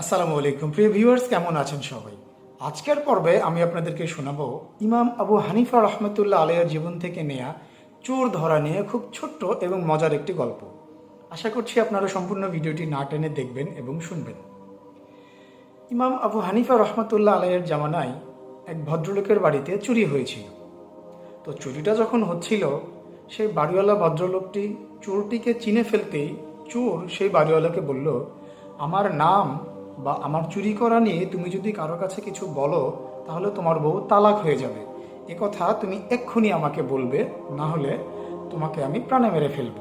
আসসালামু আলাইকুম। প্রিয় ভিউয়ার্স, কেমন আছেন সবাই? আজকের পর্বে আমি আপনাদেরকে শোনাবো ইমাম আবু হানিফা রহমতুল্লাহ আলাইয়ের জীবন থেকে নেয়া চোর ধরা নিয়ে খুব ছোট্ট এবং মজার একটি গল্প। আশা করছি আপনারা সম্পূর্ণ ভিডিওটি না টেনে দেখবেন এবং শুনবেন। ইমাম আবু হানিফা রহমতুল্লাহ আলাইয়ের জামানায় এক ভদ্রলোকের বাড়িতে চুরি হয়েছিল। তো চুরিটা যখন হচ্ছিল, সেই বাড়িওয়ালা ভদ্রলোকটি চোরটিকে চিনে ফেলতেই চোর সেই বাড়িওয়ালাকে বলল, আমার নাম বা আমার চুরি করা নিয়ে তুমি যদি কারও কাছে কিছু বলো, তাহলে তোমার বউ তালাক হয়ে যাবে। এ কথা তুমি এক্ষুনি আমাকে বলবে, না হলে তোমাকে আমি প্রাণে মেরে ফেলব।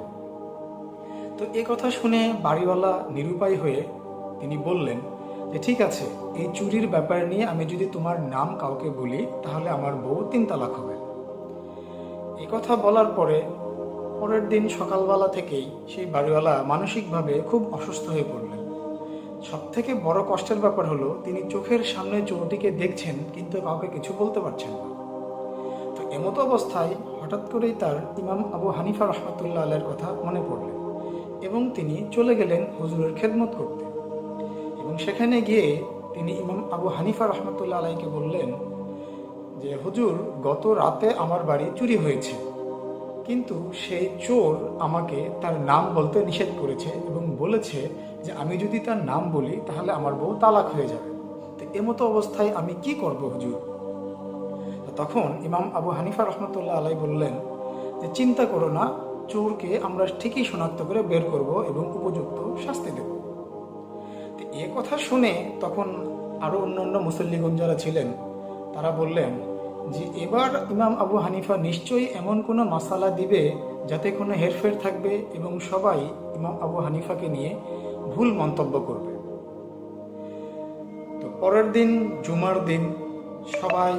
তো এ কথা শুনে বাড়িওয়ালা নিরুপায় হয়ে তিনি বললেন যে, ঠিক আছে, এই চুরির ব্যাপার নিয়ে আমি যদি তোমার নাম কাউকে বলি, তাহলে আমার বউ তিন তালাক হবে। এই কথা বলার পরে, পরের দিন সকালবেলা থেকেই সেই বাড়িওয়ালা মানসিকভাবে খুব অসুস্থ হয়ে পড়লেন। সব থেকে বড় কষ্টের ব্যাপার হলো, তিনি চোখের সামনে চোরটিকে দেখছেন, কিন্তু কাউকে কিছু বলতে পারছেন না। তো এমতো অবস্থায় হঠাৎ করেই তার ইমাম আবু হানিফা রহমতুল্লাহ আলের কথা মনে পড়লেন এবং তিনি চলে গেলেন হুজুরের খেদমত করতে। এবং সেখানে গিয়ে তিনি ইমাম আবু হানিফা রহমতুল্লাহ আলাইকে বললেন যে, হুজুর, গত রাতে আমার বাড়ি চুরি হয়েছে। কিন্তু সেই চোর আমাকে তার নাম বলতে নিষেধ করেছে এবং বলেছে যে আমি যদি তার নাম বলি, তাহলে আমার বউ তালাক হয়ে যাবে। তো এমতো অবস্থায় আমি কি করব হুজুর? তখন ইমাম আবু হানিফা রহমতুল্লাহ আলাই বললেন যে, চিন্তা করো না, চোরকে আমরা ঠিকই শনাক্ত করে বের করব এবং উপযুক্ত শাস্তি দেব। তো এ কথা শুনে তখন আরও অন্য অন্য মুসল্লিগণ যারা ছিলেন, তারা বললেন যে এবার ইমাম আবু হানিফা নিশ্চয়ই এমন কোনো মাসালা দিবে যাতে কোনো হেরফের থাকবে এবং সবাই ইমাম আবু হানিফাকে নিয়ে ভুল মন্তব্য করবে। তো পরের দিন, জুমার দিন, সবাই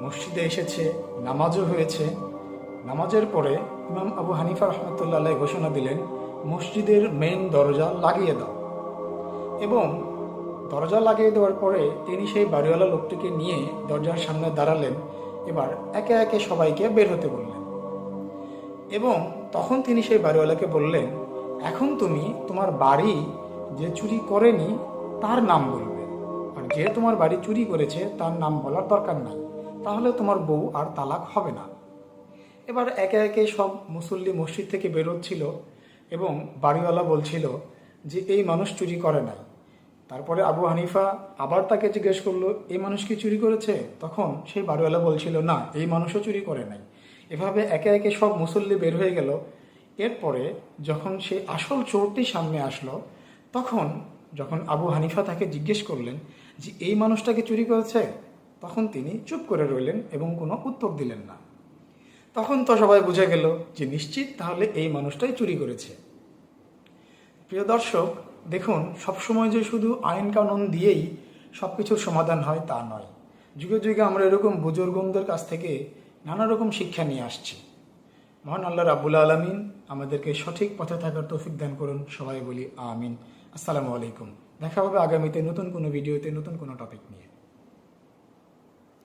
মসজিদে এসেছে, নামাজও হয়েছে। নামাজের পরে ইমাম আবু হানিফা রহমতুল্লাহ ঘোষণা দিলেন, মসজিদের মেন দরজা লাগিয়ে দাও। এবং দরজা লাগিয়ে দেওয়ার পরে তিনি সেই বাড়িওয়ালা লোকটিকে নিয়ে দরজার সামনে দাঁড়ালেন। এবার একে একে সবাইকে বের হতে বললেন। এবং তখন তিনি সেই বাড়িওয়ালাকে বললেন, এখন তুমি তোমার বাড়ি যে চুরি করেনি তার নাম বলবে। আর যে তোমার বাড়ি চুরি করেছে তার নাম বলার দরকার নাই। তাহলে তোমার বউ আর তালাক হবে না। এবার একে একে সব মুসল্লি মসজিদ থেকে বেরোচ্ছিল এবং বাড়িওয়ালা বলছিল যে, এই মানুষ চুরি করে নাই। তারপরে আবু হানিফা আবার তাকে জিজ্ঞেস করল এই মানুষ কি চুরি করেছে? তখন সেই বাড়িওয়ালা বলছিল, না, এই মানুষও চুরি করে নাই। এভাবে একে একে সব মুসল্লি বের হয়ে গেল। এরপরে যখন সে আসল চোরটি সামনে আসলো, তখন যখন আবু হানিফা তাকে জিজ্ঞেস করলেন যে, এই মানুষটাকে চুরি করেছে? তখন তিনি চুপ করে রইলেন এবং কোনো উত্তর দিলেন না। তখন তো সবাই বুঝে গেল যে, নিশ্চিত তাহলে এই মানুষটাই চুরি করেছে। প্রিয় দর্শক দেখুন, সবসময় যে শুধু আইন কানুন দিয়েই সব কিছুর সমাধান হয় তা নয়। যুগে যুগে আমরা এরকম বুজুর্গদের কাছ থেকে নানা রকম শিক্ষা নিয়ে আসছি। মহান আল্লাহ রাবুল আলমিন আমাদেরকে সঠিক পথে থাকার তৌফিক দান করুন। সবাই বলি আমিন। আসসালামু আলাইকুম। দেখা হবে আগামীতে নতুন কোনো ভিডিওতে নতুন কোনো টপিক নিয়ে।